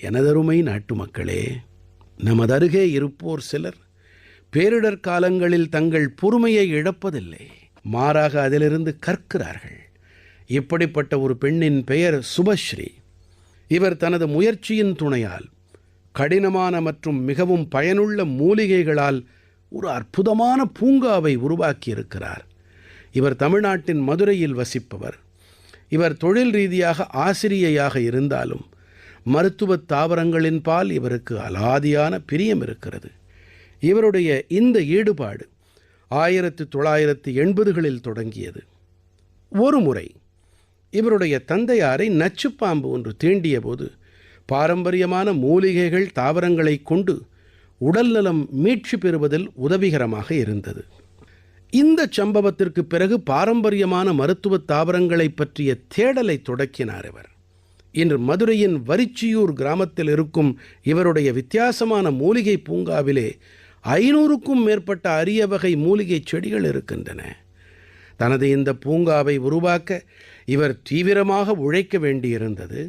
எனதருமை நாட்டுமக்களே நமது அருகே இருப்போர் சிலர் பேரிடர் காலங்களில் தங்கள் பொறுமையை இழப்பதில்லை. மாறாக அதிலிருந்து கற்கிறார்கள். இப்படிப்பட்ட ஒரு பெண்ணின் பெயர் சுபஸ்ரீ. இவர் தனது முயற்சியின் துணையால் கடினமான மற்றும் மிகவும் பயனுள்ள மூலிகைகளால் ஒரு அற்புதமான பூங்காவை உருவாக்கியிருக்கிறார். இவர் தமிழ்நாட்டின் மதுரையில் வசிப்பவர். இவர் தொழில் ரீதியாக ஆசிரியையாக இருந்தாலும் மருத்துவத் தாவரங்களின் பால் இவருக்கு அலாதியான பிரியம் இருக்கிறது. இவருடைய இந்த ஈடுபாடு ஆயிரத்து தொள்ளாயிரத்து எண்பதுகளில் தொடங்கியது. ஒரு முறை இவருடைய தந்தையாரை நச்சுப்பாம்பு ஒன்று தீண்டிய போது பாரம்பரியமான மூலிகைகள் தாவரங்களைக் கொண்டு உடல்நலம் மீட்சி பெறுவதில் உதவிகரமாக இருந்தது. இந்த சம்பவத்திற்கு பிறகு பாரம்பரியமான மருத்துவத் தாவரங்களைப் பற்றிய தேடலை தொடக்கினார் இவர். இன்று மதுரையின் வரிச்சியூர் கிராமத்தில் இருக்கும் இவருடைய வித்தியாசமான மூலிகை பூங்காவிலே ஐநூறுக்கும் மேற்பட்ட அரிய வகை மூலிகைச் செடிகள் இருக்கின்றன. தனது இந்த பூங்காவை உருவாக்க இவர் தீவிரமாக உழைக்க வேண்டியிருந்தது.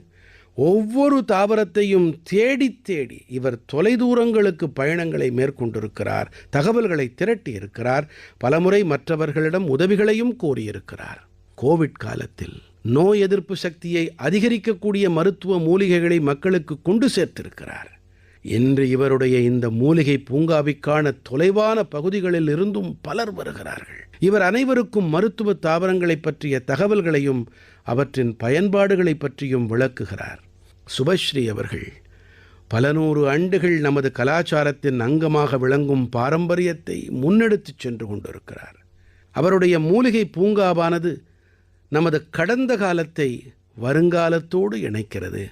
ஒவ்வொரு தாவரத்தையும் தேடித் தேடி இவர் தொலைதூரங்களுக்கு பயணங்களை மேற்கொண்டிருக்கிறார் தகவல்களை திரட்டியிருக்கிறார் பலமுறை மற்றவர்களிடம் உதவிகளையும் கோரியிருக்கிறார். கோவிட் காலத்தில் நோய் எதிர்ப்பு சக்தியை அதிகரிக்கக்கூடிய மருத்துவ மூலிகைகளை மக்களுக்கு கொண்டு சேர்த்திருக்கிறார். இன்று இவருடைய இந்த மூலிகை பூங்காவிற்கான தொலைவான பகுதிகளில் இருந்தும் பலர் வருகிறார்கள். இவர் அனைவருக்கும் மருத்துவ தாவரங்களை பற்றிய தகவல்களையும் அவற்றின் பயன்பாடுகளை பற்றியும் விளக்குகிறார். சுபஸ்ரீ அவர்கள் பல நூறு ஆண்டுகள் நமது கலாச்சாரத்தின் அங்கமாக விளங்கும் பாரம்பரியத்தை முன்னெடுத்துச் சென்று கொண்டிருக்கிறார். அவருடைய மூலிகை பூங்காவானது நமது கடந்த காலத்தை வருங்காலத்தோடு இணைக்கிறது.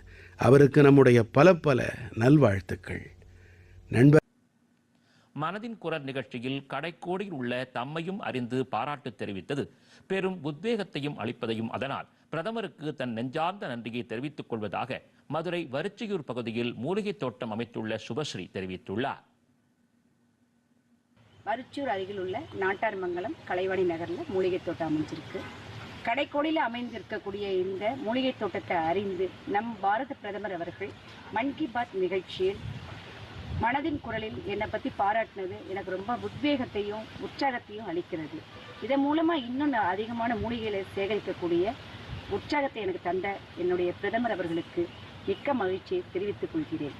அவருக்கு நம்முடைய பல பல நல்வாழ்த்துக்கள். நண்பர் மனதின் குரல் நிகழ்ச்சியில் கடைக்கோடியில் உள்ள தம்மையும் அறிந்து பாராட்டு தெரிவித்தது. பெரும் உத்வேகத்தையும் அளிப்பதையும் அதனால் பிரதமருக்கு தன் நெஞ்சார்ந்த நன்றியை தெரிவித்துக் கொள்வதாக மதுரை வரிச்சியூர் பகுதியில் மூலிகை தோட்டம் அமைத்துள்ள சுபஸ்ரீ தெரிவித்துள்ளார். வரிச்சூர் அருகில் உள்ள நாட்டார்மங்கலம் கலைவாணி நகரில் மூலிகை தோட்டம் அமைஞ்சிருக்கு. கடைக்கோடியில் அமைந்திருக்கக்கூடிய இந்த மூலிகை தோட்டத்தை அறிந்து நம் பாரத பிரதமர் அவர்கள் மன் கி பாத் நிகழ்ச்சியில் மனதின் குரலில் என்னை பற்றி பாராட்டினது எனக்கு ரொம்ப உத்வேகத்தையும் உற்சாகத்தையும் அளிக்கிறது. இதன் மூலமாக இன்னும் நான் அதிகமான மூலிகைகளை சேகரிக்கக்கூடிய உற்சாகத்தை எனக்கு தந்த என்னுடைய பிரதமர் அவர்களுக்கு மிக்க மகிழ்ச்சியை தெரிவித்துக் கொள்கிறேன்.